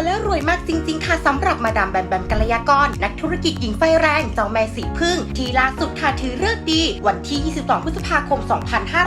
วยและรวยมากจริง ๆ ค่ะสำหรับมาดามแบมแบมกัลยากร นักธุรกิจหญิงไฟแรงเจ้าแม่สีพึ่ง ที่ล่าสุดค่ะถือเลิกดี วันที่ 22 พฤษภาคม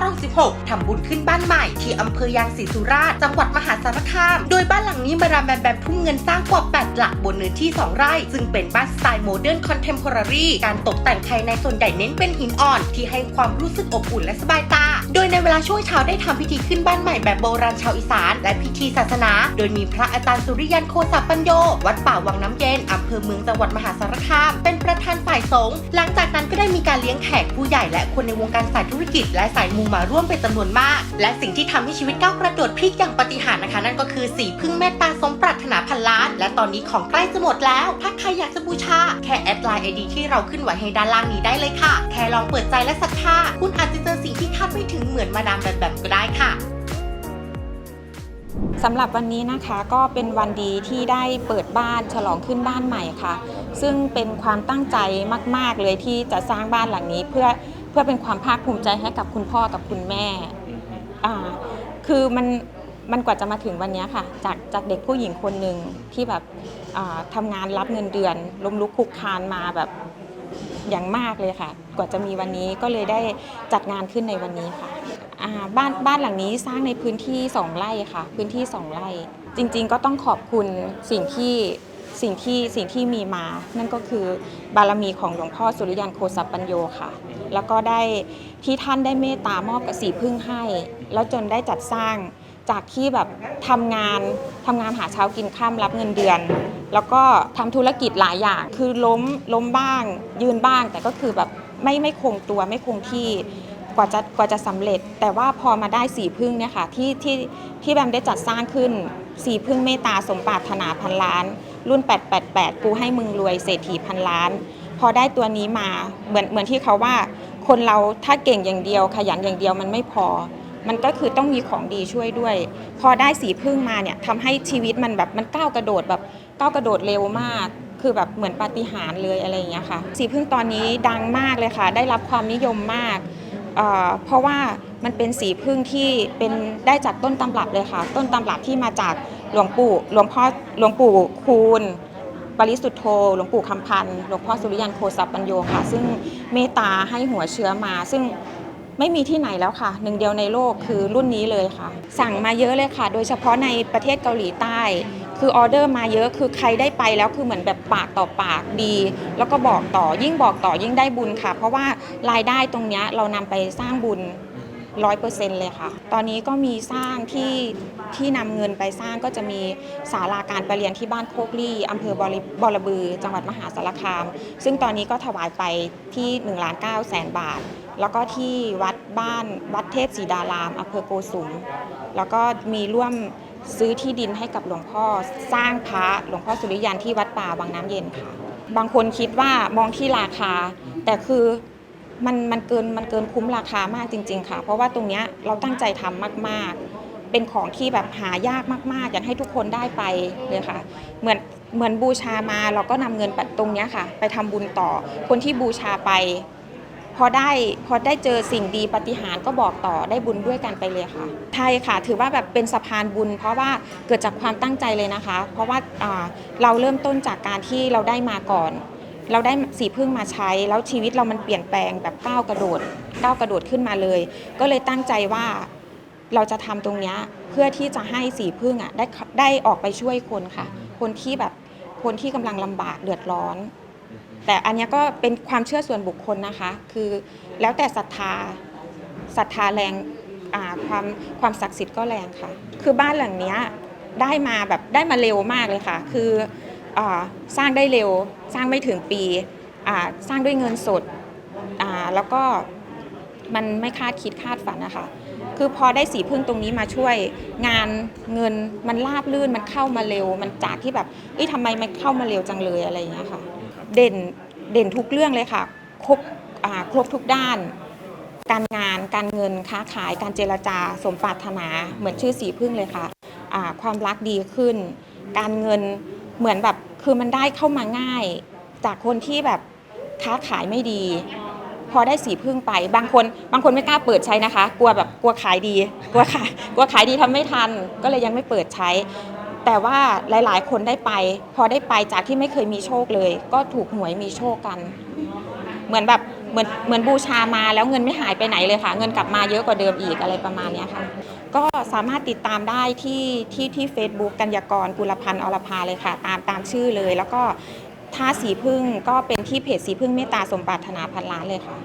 2516ทำบุญขึ้นบ้านใหม่ ที่อำเภอยางศรีสุราษฎร์จังหวัดมหาสารคาม โดยบ้านหลังนี้มาดามแบมแบมทุ่มเงินสร้างกว่า 8 หลักบนเนื้อที่ 2 ไร่ ซึ่งเป็นบ้านสไตล์โมเดิร์นคอนเทมพอรารีการตกแต่งภายในส่วนใหญ่เน้นเป็นหินอ่อน ที่ให้ความรู้สึกอบอุ่นและสบายตา โดยในเวลาช่วงเช้าได้ทำพิธีขึ้นบ้านใหม่แบบโบราณชาวอีสาน และพิธีศาสนา โดยมีพระอาจารย์สุริยันโคสัปัญโย วัดป่าวังน้ำเย็นอำเภอเมืองจังหวัดมหาสารคาม เป็นประธานฝ่ายสงฆ์หลังจากนั้นก็ได้มีการเลี้ยงแขกผู้ใหญ่และคนในวงการสายธุรกิจ และสายมูมาร่วมเป็นจำนวนมาก และสิ่งที่ทำให้ชีวิตก้าวกระโดดพลิกอย่างปาฏิหาริย์นะคะ นั่นก็คือสีพึ่งเมตตาสมปรารถนาพันล้าน และตอนนี้ของใกล้จะหมดแล้ว ถ้าใครอยากจะบูชาแค่แอดไลน์ไอดีที่เราขึ้นไว้ให้ด้านล่างนี้ได้เลยค่ะ แค่ลองเปิดใจและศรัทธาคุณอาจจะเจอสิ่งที่คาดไม่ถึงเหมือนมาดามแบบแบบก็ได้ค่ะ สำหรับวันนี้นะคะก็เป็นวันดีที่ได้เปิดบ้านฉลองขึ้นบ้านใหม่ค่ะ ซึ่งเป็นความตั้งใจมาก ๆ เลยที่จะสร้างบ้านหลังนี้ เพื่อเพื่อเป็นความภาคภูมิใจให้กับคุณพ่อกับคุณแม่อ่าคือมันมันกว่าจะมาถึงวันนี้ค่ะ จากจากเด็กผู้หญิงคนหนึ่งที่แบบอ่าทำงานรับเงินเดือนล้มลุกคลุกคลานมาแบบอย่างมากเลยค่ะ กว่าจะมีวันนี้ก็เลยได้จัดงานขึ้นในวันนี้ค่ะ อ่าบ้านบ้านหลังนี้สร้างในพื้นที่2ไร่ค่ะ พื้นที่2ไร่ จริงๆก็ต้องขอบคุณสิ่งที่สิ่งที่สิ่งที่มีมา นั่นก็คือบารมีของหลวงพ่อสุริยันโคสัปปัญโยค่ะ แล้วก็ได้ที่ท่านได้เมตตามอบกสีพึ่งให้ แล้วจนได้จัดสร้างจากที่แบบทำงานทำงานหาเช้ากินข้ามรับเงินเดือน แล้วก็ทำธุรกิจหลายอย่าง คือล้มล้มบ้าง ยืนบ้าง แต่ก็คือแบบไม่ไม่คงตัวไม่คงที่ กว่าจะกว่าจะสำเร็จ แต่ว่าพอมาได้สีพึ่งเนี่ยค่ะที่ที่ที่แบมได้จัดสร้างขึ้นสีพึ่งเมตตาสมปรารถนาพันล้าน รุ่น 888 กูให้มึงรวยเศรษฐีพันล้าน พอได้ตัวนี้มาเหมือนเหมือนที่เขาว่า คนเราถ้าเก่งอย่างเดียว ขยันอย่างเดียวมันไม่พอ มันก็คือต้องมีของดีช่วยด้วย พอได้สีพึ่งมาเนี่ยทำให้ชีวิตมันแบบมันก้าวกระโดดแบบก้าวกระโดดเร็วมากคือแบบเหมือนปาฏิหาริย์เลยอะไรอย่างเงี้ยค่ะ สีพึ่งตอนนี้ดังมากเลยค่ะ ได้รับความนิยมมาก เพราะว่ามันเป็นสีพึ่งที่เป็นได้จากต้นตำรับเลยค่ะ ต้นตำรับที่มาจากหลวงปู่หลวงพ่อหลวงปู่คูณปริสุทธโธหลวงปู่คำพันธ์หลวงพ่อสุริยันโคสัปปัญโยค่ะ ซึ่งเมตตาให้หัวเชื้อมา ซึ่งไม่มีที่ไหนแล้วค่ะ หนึ่งเดียวในโลกคือรุ่นนี้เลยค่ะ สั่งมาเยอะเลยค่ะ โดยเฉพาะในประเทศเกาหลีใต้ คือออเดอร์มาเยอะคือใครได้ไปแล้วคือเหมือนแบบปากต่อปากดี แล้วก็บอกต่อยิ่งบอกต่อยิ่งได้บุญค่ะ เพราะว่ารายได้ตรงเนี้ยเรานำไปสร้างบุญร้อยเปอร์เซ็นต์เลยค่ะ ตอนนี้ก็มีสร้างที่ที่นำเงินไปสร้างก็จะมีศาลาการประเรียนที่บ้านโคกลี่อำเภอบริบรบือ จังหวัดมหาสารคาม ซึ่งตอนนี้ก็ถวายไปที่1ล้าน9แสนบาท แล้วก็ที่วัดบ้านวัดเทพศรีดารามอำเภอโกสุม แล้วก็มีร่วม ซื้อที่ดินให้กับหลวงพ่อสร้างพระหลวงพ่อสุริยันที่วัดป่าวังน้ำเย็นค่ะ บางคนคิดว่ามองที่ราคา แต่คือมันมันเกินมันเกินคุ้มราคามากจริง ๆ ค่ะ เพราะว่าตรงเนี้ยเราตั้งใจทำมากๆ เป็นของที่แบบหายากมากๆ อยากให้ทุกคนได้ไปเลยค่ะ เหมือนเหมือนบูชามาเราก็นำเงินไปตรงเนี้ยค่ะ ไปทำบุญต่อคนที่บูชาไป พอได้พอได้เจอสิ่งดีปฏิหารก็บอกต่อได้บุญด้วยกันไปเลยค่ะใช่ค่ะ ถือว่าแบบเป็นสะพานบุญ เพราะว่าเกิดจากความตั้งใจเลยนะคะ เพราะว่าาเราเริ่มต้นจากการที่เราได้มาก่อน เราได้สีพึ่งมาใช้ แล้วชีวิตเรามันเปลี่ยนแปลงแบบก้าวกระโดดก้าวกระโดดขึ้นมาเลย ก็เลยตั้งใจว่าเราจะทำตรงนี้เพื่อที่จะให้สีพึ่งอะได้ได้ออกไปช่วยคนค่ะ คนที่แบบคนที่กำลังลำบากเดือดร้อน แต่อันนี้ก็เป็นความเชื่อส่วนบุคคลนะคะ คือแล้วแต่ศรัทธาศรัทธาแรงความความศักดิ์สิทธิ์ก็แรงค่ะ คือบ้านหลังนี้ได้มาแบบได้มาเร็วมากเลยค่ะ คืออสร้างได้เร็วสร้างไม่ถึงปีสร้างด้วยเงินสดแล้วก็มันไม่คาดคิดคาดฝันนะคะ คือพอได้สีพึ่งตรงนี้มาช่วยงานเงินมันราบลื่นมันเข้ามาเร็ว มันจากที่แบบเอ้ยทำไมมันเข้ามาเร็วจังเลยอะไรอย่างเงี้ยค่ะ เด่นเด่นทุกเรื่องเลยค่ะครบครบทุกด้าน การงานการเงินค้าขายการเจรจาสมปรารถนาเหมือนชื่อสีพึ่งเลยค่ะความรักดีขึ้น การเงินเหมือนแบบคือมันได้เข้ามาง่าย จากคนที่แบบค้าขายไม่ดี พอได้สีพึ่งไป บางคนบางคนไม่กล้าเปิดใช้นะคะ กลัวแบบกลัวขายดีกลัวขายกลัวขายดีทำไม่ทัน ก็เลยยังไม่เปิดใช้ แต่ว่าหลาย ๆ คนได้ไป พอได้ไปจากที่ไม่เคยมีโชคเลย ก็ถูกหวยมีโชคกัน เหมือนแบบเหมือนเหมือนบูชามาแล้วเงินไม่หายไปไหนเลยค่ะ เงินกลับมาเยอะกว่าเดิมอีกอะไรประมาณนี้ค่ะ ก็สามารถติดตามได้ที่ที่ที่ Facebook กัญญากรกุลพันธ์อรภาเลยค่ะ ตามตามชื่อเลย แล้วก็ถ้าสีพึ่งก็เป็นที่เพจสีพึ่งเมตตาสมปรารถนาพันล้านเลยค่ะ